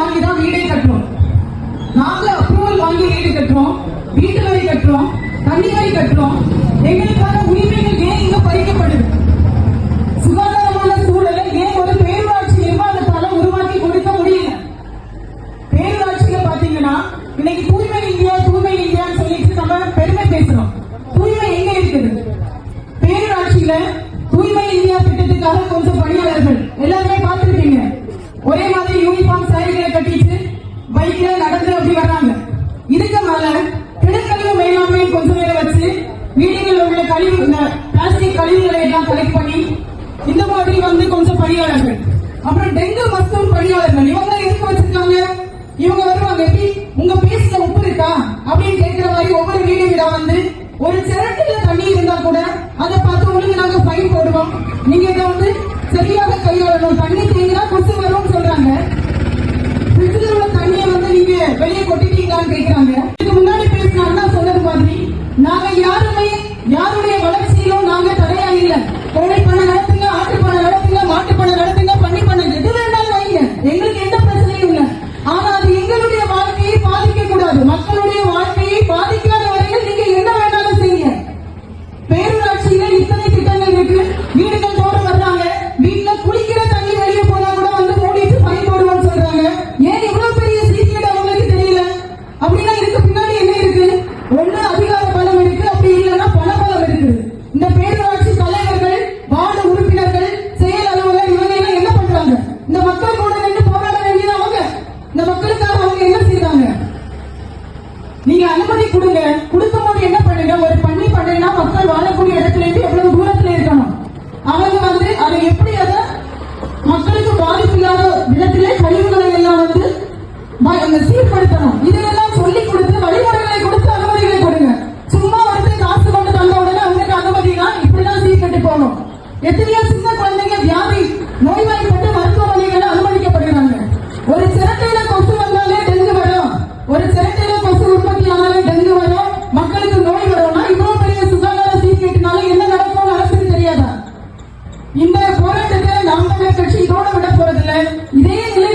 வாங்கி தான் வீடே கட்டுறோம். நாங்க அப்ரூவல் வாங்கி வீடு கட்டுறோம். வீட்டு வரி கட்டுறோம். தண்ணி வரி கட்டுறோம். நகர்ந்து அப்படி வர்றாங்க இதுக்கு மேல திடக்கழிவு மேலாண்மை கொஞ்ச நேரம் வச்சு வீடுகளில் உள்ள கழிவு இந்த பிளாஸ்டிக் கழிவுகளை எல்லாம் கலெக்ட் பண்ணி இந்த மாதிரி வந்து கொஞ்சம் பணியாளர்கள். அப்புறம் நாங்க யாருமே யாருடைய வளர்ச்சியிலும் நாங்க தடையா இல்லை. கோழை இந்த மக்களுக்காக அவங்க என்ன செய்வாங்க நீங்க அனுமதி கொடுங்க. கொடுக்கும் போது என்ன பண்ணுங்க? ஒரு பண்ணி பண்ணீங்கன்னா மக்கள் வாழக்கூடிய இடத்துல இருந்து எவ்வளவு தூரத்துல இருக்கணும்? அவங்க வந்து அதை எப்படி அதை மக்களுக்கு பாதிப்பு இல்லாத விதத்திலே கழிவுகளை எல்லாம் வந்து சீர்படுத்தணும். இதையெல்லாம் சொல்லி கொடுத்து வழிமுறைகளை கொடுத்து அனுமதிகளை கொடுங்க. சும்மா வந்து காசு கொண்டு தந்த உடனே அவங்களுக்கு அனுமதினா இப்படிதான் சீர்கட்டு போகணும். எத்தனையோ இந்த போராட்டத்தை நாம் கட்சி இதோட விட போறதில்லை. இதே நிலை